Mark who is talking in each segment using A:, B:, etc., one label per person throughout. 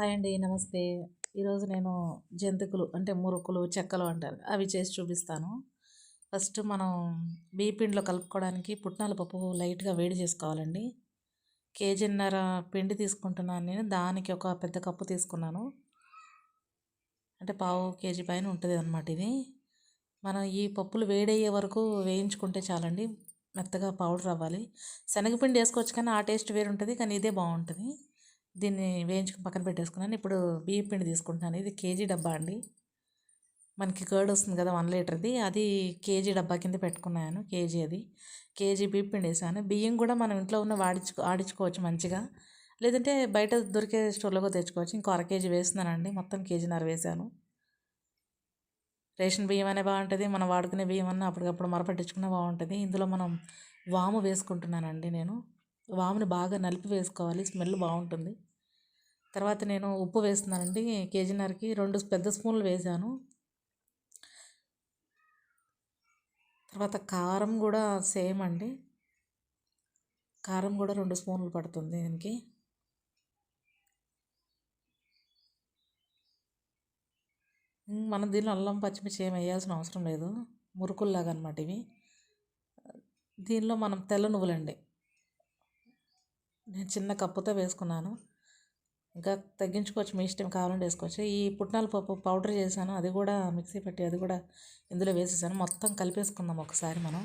A: Hi అండి నమస్తే. ఈరోజు నేను జంతికలు అంటే మురుకులు చెక్కలు అంటారు. అవి చేసి చూపిస్తాను. ఫస్ట్ మనం బీపిండిలో కలుపుకోవడానికి పుట్నాల పప్పు లైట్గా వేడి చేసుకోవాలండి. కేజీన్నర పిండి తీసుకుంటున్నాను నేను. దానికి ఒక పెద్ద కప్పు తీసుకున్నాను. అంటే పావు కేజీ పైన ఉంటుంది అనమాట ఇది. మనం ఈ పప్పులు వేడయ్యే వరకు వేయించుకుంటే చాలండి. మెత్తగా పౌడర్ అవ్వాలి. శనగపిండి వేసుకోవచ్చు కానీ ఆ టేస్ట్ వేరు ఉంటుంది కానీ ఇదే బాగుంటుంది. దీన్ని వేయించుకుని పక్కన పెట్టేసుకున్నాను. ఇప్పుడు బియ్యం పిండి తీసుకుంటున్నాను. ఇది కేజీ డబ్బా అండి. మనకి కర్డ్ వస్తుంది కదా వన్ లీటర్ది. అది కేజీ డబ్బా కింద పెట్టుకున్నాను కేజీ అది. కేజీ బియ్యం పిండి వేసాను. బియ్యం కూడా మనం ఇంట్లో ఉన్న వాడించుకో ఆడించుకోవచ్చు మంచిగా. లేదంటే బయట దొరికే స్టోర్లో కూడా తెచ్చుకోవచ్చు. ఇంకో అర కేజీ వేస్తున్నానండి. మొత్తం కేజీన్నర వేసాను రేషన్ బియ్యం అనే బాగుంటుంది. మనం వాడుకునే బియ్యం అన్న అప్పటికప్పుడు మరపట్టించుకున్న బాగుంటుంది. ఇందులో మనం వాము వేసుకుంటున్నానండి నేను. వామును బాగా నలిపి వేసుకోవాలి. స్మెల్ బాగుంటుంది. తర్వాత నేను ఉప్పు వేస్తున్నానండి. కేజీన్నరకి రెండు పెద్ద స్పూన్లు వేశాను. తర్వాత కారం కూడా సేమ్ అండి. కారం కూడా రెండు స్పూన్లు పడుతుంది దీనికి. మనం దీనిలో అల్లం పచ్చిమిర్చి ఏం వేయాల్సిన అవసరం లేదు. మురుకుల్లాగా అనమాట ఇవి. దీనిలో మనం తెల్ల నువ్వులండి. నేను చిన్న కప్పుతో వేసుకున్నాను. ఇంకా తగ్గించుకోవచ్చు మీ ఇష్టం కావాలంటే వేసుకోవచ్చు. ఈ పుట్నాల పప్పు పౌడర్ చేశాను అది కూడా మిక్సీ పెట్టి అది కూడా ఇందులో వేసేసాను. మొత్తం కలిపేసుకుందాం ఒకసారి మనం.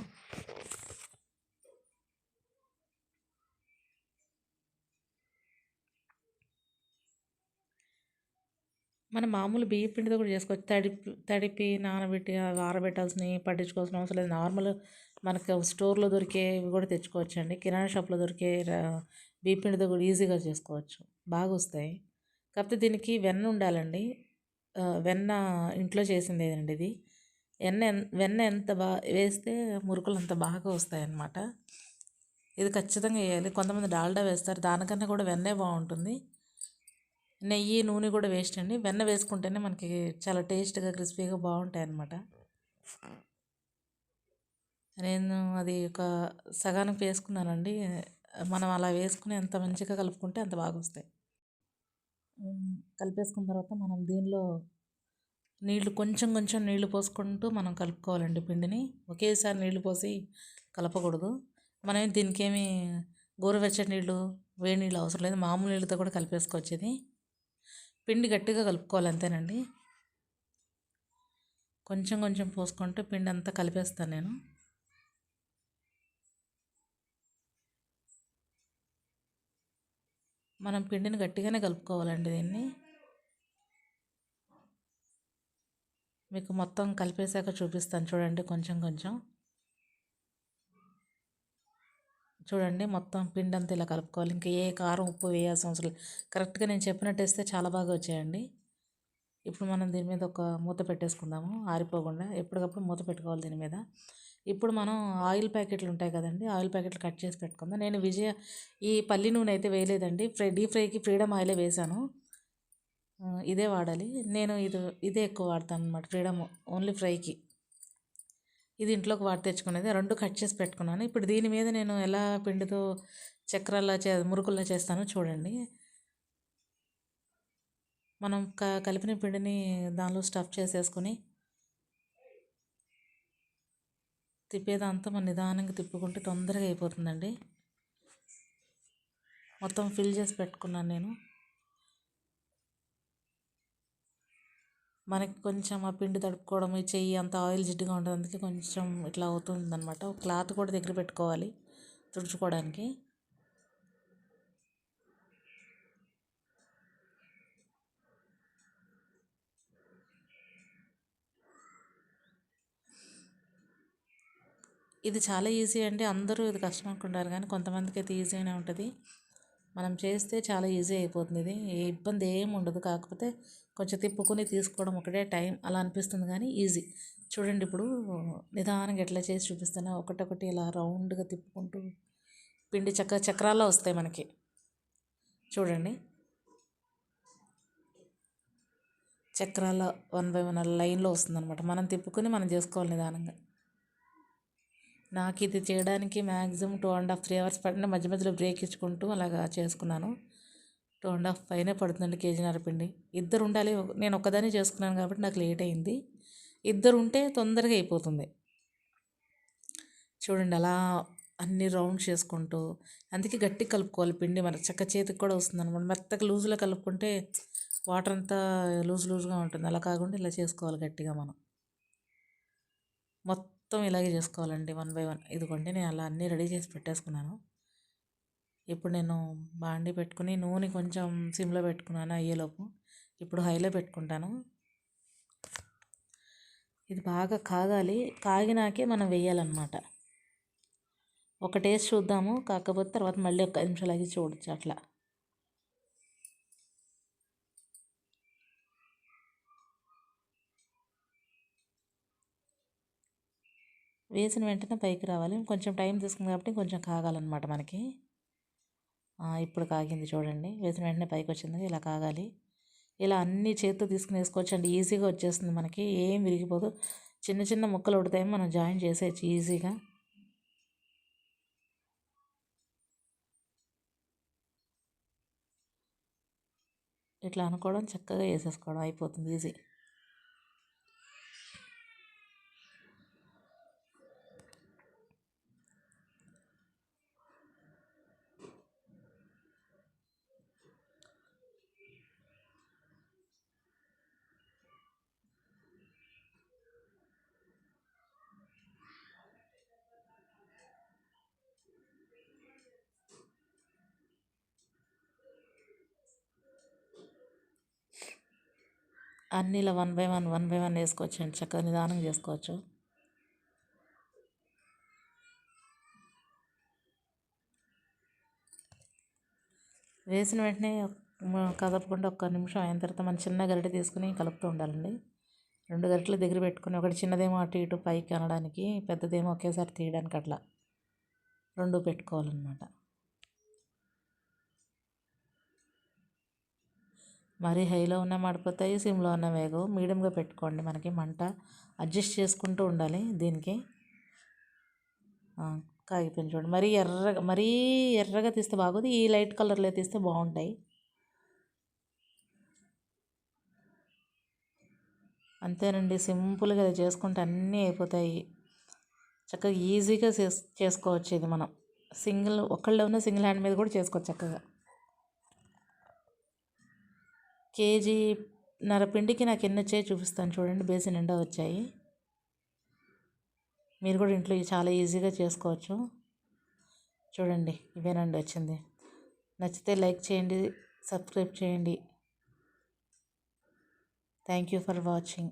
A: మన మామూలు బియ్య పిండితో కూడా చేసుకోవచ్చు. తడిపి తడిపి నానబెట్టి ఆరబెట్టాల్సినవి పట్టించుకోవాల్సిన అవసరం లేదు. నార్మల్ మనకు స్టోర్లో దొరికేవి కూడా తెచ్చుకోవచ్చండి. కిరాణా షాప్లో దొరికే బియ్య కూడా ఈజీగా చేసుకోవచ్చు. బాగా వస్తాయి కాకపోతే దీనికి వెన్న ఉండాలండి. వెన్న ఇంట్లో చేసింది అండి ఇది వెన్న వెన్న ఎంత బాగా వేస్తే మురుకులు అంత బాగా వస్తాయన్నమాట. ఇది ఖచ్చితంగా వేయాలి. కొంతమంది డాల్డా వేస్తారు. దానికన్నా కూడా వెన్నే బాగుంటుంది. నెయ్యి నూనె కూడా వేస్ట్ అండి. వెన్న వేసుకుంటేనే మనకి చాలా టేస్ట్గా క్రిస్పీగా బాగుంటాయి అన్నమాట నేను అది ఒక సగానికి వేసుకున్నానండి. మనం అలా వేసుకుని ఎంత మంచిగా కలుపుకుంటే అంత బాగా వస్తాయి కలిపేసుకున్న తర్వాత మనం దీనిలో నీళ్ళు కొంచెం కొంచెం నీళ్ళు పోసుకుంటూ మనం కలుపుకోవాలండి పిండిని. ఒకేసారి నీళ్ళు పోసి కలపకూడదు. మనం దీనికి ఏమి గోరువెచ్చటి నీళ్ళు వేడి నీళ్ళు అవసరం లేదు. మామూలు నీళ్ళతో కూడా కలిపేసుకోవచ్చు ఇది. పిండి గట్టిగా కలుపుకోవాలి అంతేనండి. కొంచెం కొంచెం పోసుకుంటూ పిండి అంతా కలిపేస్తాను నేను. మనం పిండిని గట్టిగానే కలుపుకోవాలండి దీన్ని. మీకు మొత్తం కలిపేశాక చూపిస్తాను. చూడండి కొంచెం కొంచెం. చూడండి మొత్తం పిండి అంతా ఇలా కలుపుకోవాలి. ఇంకా ఏ కారం ఉప్పు వేయాల్సిన అవసరం లేదు. కరెక్ట్గా నేను చెప్పినట్టు వేస్తే చాలా బాగా వచ్చాయండి. ఇప్పుడు మనం దీని మీద ఒక మూత పెట్టేసుకుందాము. ఆరిపోకుండా ఎప్పటికప్పుడు మూత పెట్టుకోవాలి దీని మీద. ఇప్పుడు మనం ఆయిల్ ప్యాకెట్లు ఉంటాయి కదండి ఆయిల్ ప్యాకెట్లు కట్ చేసి పెట్టుకుందాం. నేను విజయ ఈ పల్లి నూనె అయితే వేయలేదండి. ఫ్రై డీప్ ఫ్రైకి ఫ్రీడమ్ ఆయిలే వేసాను. ఇదే వాడాలి. నేను ఇది ఇదే ఎక్కువ వాడతాను అనమాట ఫ్రీడమ్ ఓన్లీ ఫ్రైకి. ఇది ఇంట్లోకి వాడి తెచ్చుకునేది. రెండు కట్ చేసి పెట్టుకున్నాను. ఇప్పుడు దీని మీద నేను ఎలా పిండితో చక్రాల్లా చే మురుకుల్లా చేస్తానో చూడండి. మనం క కలిపిన పిండిని దానిలో స్టఫ్ చేసేసుకొని తిప్పేదంతా మన నిదానంగా తిప్పుకుంటే తొందరగా అయిపోతుందండి. మొత్తం ఫిల్ చేసి పెట్టుకున్నాను నేను. మనకి కొంచెం ఆ పిండి తడుపుకోవడం ఈ చెయ్యి అంత ఆయిల్ జిడ్డుగా ఉంటుంది అందుకే కొంచెం ఇట్లా అవుతుందనమాట క్లాత్ కూడా దగ్గర పెట్టుకోవాలి తుడుచుకోవడానికి. ఇది చాలా ఈజీ అండి. అందరూ ఇది కష్టం అనుకుంటారు కానీ కొంతమందికి అయితే ఈజీగానే ఉంటుంది. మనం చేస్తే చాలా ఈజీ అయిపోతుంది ఇది. ఏ ఇబ్బంది ఏమి ఉండదు. కాకపోతే కొంచెం తిప్పుకొని తీసుకోవడం ఒకటే టైం. అలా అనిపిస్తుంది కానీ ఈజీ. చూడండి ఇప్పుడు నిదానంగా ఎట్లా చేసి చూపిస్తాను ఒకటొకటి ఇలా రౌండ్గా తిప్పుకుంటూ పిండి చక్క చక్రాల్లో వస్తాయి మనకి. చూడండి. చక్రాల వన్ బై వన్ లైన్లో వస్తుందన్నమాట. మనం తిప్పుకొని మనం చేసుకోవాలి నిదానంగా. నాకు ఇది చేయడానికి maximum two and half three hours పడిన మధ్య మధ్యలో బ్రేక్ ఇచ్చుకుంటూ అలాగా చేసుకున్నాను. టూ అండ్ హాఫ్ పైనే పడుతుందండి కేజీన్నర పిండి. ఇద్దరు ఉండాలి. నేను ఒక్కదాన్ని చేసుకున్నాను కాబట్టి నాకు లేట్ అయింది. ఇద్దరు ఉంటే తొందరగా అయిపోతుంది. చూడండి అలా అన్ని రౌండ్ చేసుకుంటూ అందుకే గట్టి కలుపుకోవాలి పిండి. మన చెక్క చేతికి కూడా వస్తుంది అనమాట మెత్తగా లూజ్లో కలుపుకుంటే వాటర్ అంతా లూజ్ లూజ్గా ఉంటుంది. అలా కాకుండా ఇలా చేసుకోవాలి గట్టిగా మనం. మొత్తం మొత్తం ఇలాగే చేసుకోవాలండి వన్ బై వన్. ఇదిగోండి నేను అలా అన్నీ రెడీ చేసి పెట్టేసుకున్నాను. ఇప్పుడు నేను బాండి పెట్టుకుని నూనె కొంచెం సిమ్లో పెట్టుకున్నాను అయ్యేలోపు. ఇప్పుడు హైలో పెట్టుకుంటాను. ఇది బాగా కాగాలి. కాగినాకే మనం వేయాలన్నమాట. ఒక టేస్ట్ చూద్దాము. కాకపోతే తర్వాత మళ్ళీ ఒక నిమిషాలు అగి చూడొచ్చు అట్లా. వేసిన వెంటనే పైకి రావాలి. కొంచెం టైం తీసుకుంది కాబట్టి కొంచెం కాగాలన్నమాట మనకి. ఇప్పుడు కాగింది చూడండి. వేసిన వెంటనే పైకి వచ్చింది. ఇలా కాగాలి. ఇలా అన్ని చేతితో తీసుకుని వేసుకోవచ్చు అండి ఈజీగా వచ్చేస్తుంది మనకి. ఏం విరిగిపోదు. చిన్న చిన్న ముక్కలు ఉడతాయి మనం జాయిన్ చేసేయచ్చు ఈజీగా. ఇట్లా అనుకోవడం చక్కగా వేసేసుకోవడం అయిపోతుంది. ఈజీ. అన్నీ ఇలా one by one one by one వేసుకోవచ్చు అండి. చక్కగా నిదానం చేసుకోవచ్చు. వేసిన వెంటనే కదపకుండా ఒక్క నిమిషం అయిన తర్వాత మనం చిన్న గరిటె తీసుకుని కలుపుతూ ఉండాలండి. రెండు గరిటెలు దగ్గర పెట్టుకుని ఒకటి చిన్నదేమో అటు ఇటు పైకి అనడానికి పెద్దదేమో ఒకేసారి తీయడానికి అట్లా రెండు పెట్టుకోవాలన్నమాట. మరీ హైలో ఉన్న మాడిపోతాయి సిమ్లో ఉన్న వేగవు. మీడియంగా పెట్టుకోండి. మనకి మంట అడ్జస్ట్ చేసుకుంటూ ఉండాలి దీనికి. కాగిపోయింది చూడండి. మరీ ఎర్రగా మరీ ఎర్రగా తీస్తే బాగోదు. ఈ లైట్ కలర్లో తీస్తే బాగుంటాయి. అంతేనండి. సింపుల్గా చేసుకుంటే అన్నీ అయిపోతాయి. చక్కగా ఈజీగా చేసుకోవచ్చు ఇది మనం. సింగిల్ ఒకళ్ళు ఉన్న సింగిల్ హ్యాండ్ మీద కూడా చేసుకోవచ్చు చక్కగా. కేజీ నరపిండికి నాకు ఎన్ని వచ్చాయో చూపిస్తాను. చూడండి బేసిన్ నిండా వచ్చాయి. మీరు కూడా ఇంట్లో చాలా ఈజీగా చేసుకోవచ్చు. చూడండి ఇవేనండి వచ్చింది. నచ్చితే లైక్ చేయండి సబ్స్క్రైబ్ చేయండి. Thank you for watching.